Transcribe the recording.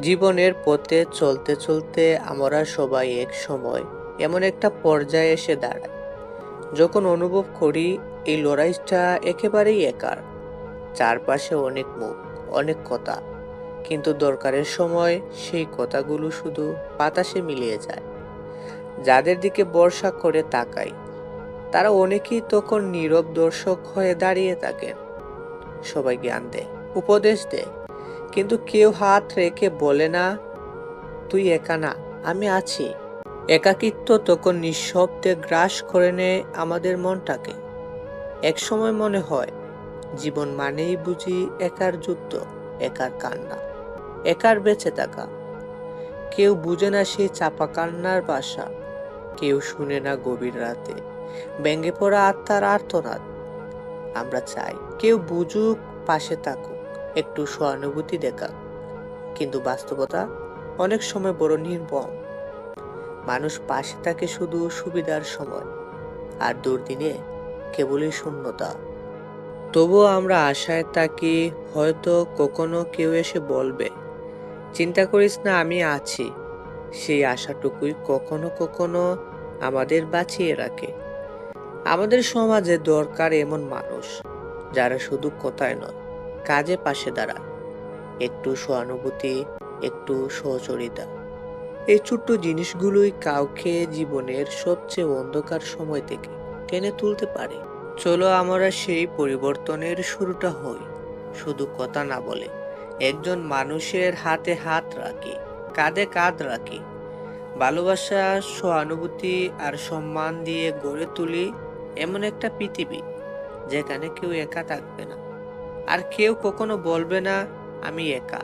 জীবনের পথে চলতে চলতে আমরা সবাই এক সময় এমন একটা পর্যায়ে এসে দাঁড়াই। যখন অনুভব করি এই লড়াইটা একেবারেই একার। চারপাশে অনেক মুখ, অনেক কথা, কিন্তু দরকারের সময় সেই কথাগুলো শুধু বাতাসে মিলিয়ে যায়। যাদের দিকে বর্ষা করে তাকাই, তারা অনেকেই তখন নীরব দর্শক হয়ে দাঁড়িয়ে থাকেন। সবাই জ্ঞান দেয়, উপদেশ দেয় কিন্তু কেউ হাত রেখে বলে না, তুই একা না, আমি আছি। একাকিত্ব তখন নিঃশব্দে গ্রাস করে নেয় আমাদের মনটাকে। এক সময় মনে হয়, জীবন মানেই বুঝি একার যুদ্ধ, একার কান্না, একার বেঁচে থাকা। কেউ বুঝে না সেই চাপা কান্নার বাসা, কেউ শুনে না গভীর রাতে। ব্যঙ্গে পড়া আত্মার আর্তনাদ। আমরা চাই কেউ বুঝুক পাশে থাকুক। একটু সহানুভূতি দেখাক কিন্তু বাস্তবতা অনেক সময় বড় নির্মম। মানুষ পাশে থাকে শুধু সুবিধার সময়, আর দুর্দিনে কেবলই শূন্যতা। তবুও আমরা আশায় থাকি হয়তো কখনো কেউ এসে বলবে, চিন্তা করিস না, আমি আছি। সেই আশাটুকুই কখনো কখনো আমাদের বাঁচিয়ে রাখে। আমাদের সমাজে দরকার এমন মানুষ, যারা শুধু কথায় নয় কাজে পাশে দাঁড়ায় একটু সহানুভূতি, একটু সহচরিতা। এই ছোট্ট জিনিসগুলোই কাউকে জীবনের সবচেয়ে অন্ধকার সময় থেকে টেনে তুলতে পারে। চলো আমরা সেই পরিবর্তনের শুরুটা হই। শুধু কথা না বলে একজন মানুষের হাতে হাত রাখি, কাঁধে কাঁধ রাখি। ভালোবাসা, সহানুভূতি আর সম্মান দিয়ে গড়ে তুলি এমন একটা পৃথিবী যেখানে কেউ একা থাকবে না। আর কেউ কখনো বলবে না আমি একা।